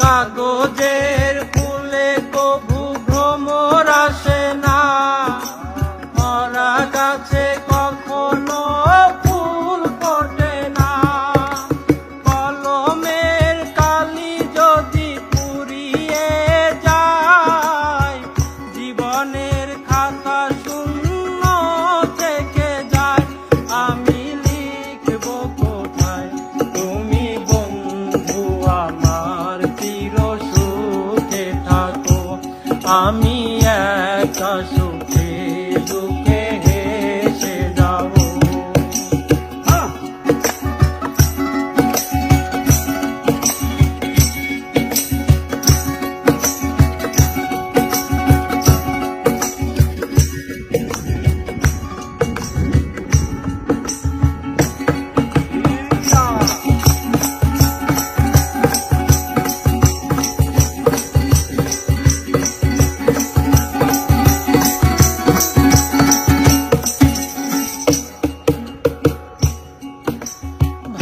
কাগজের আমি একা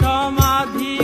সমাধি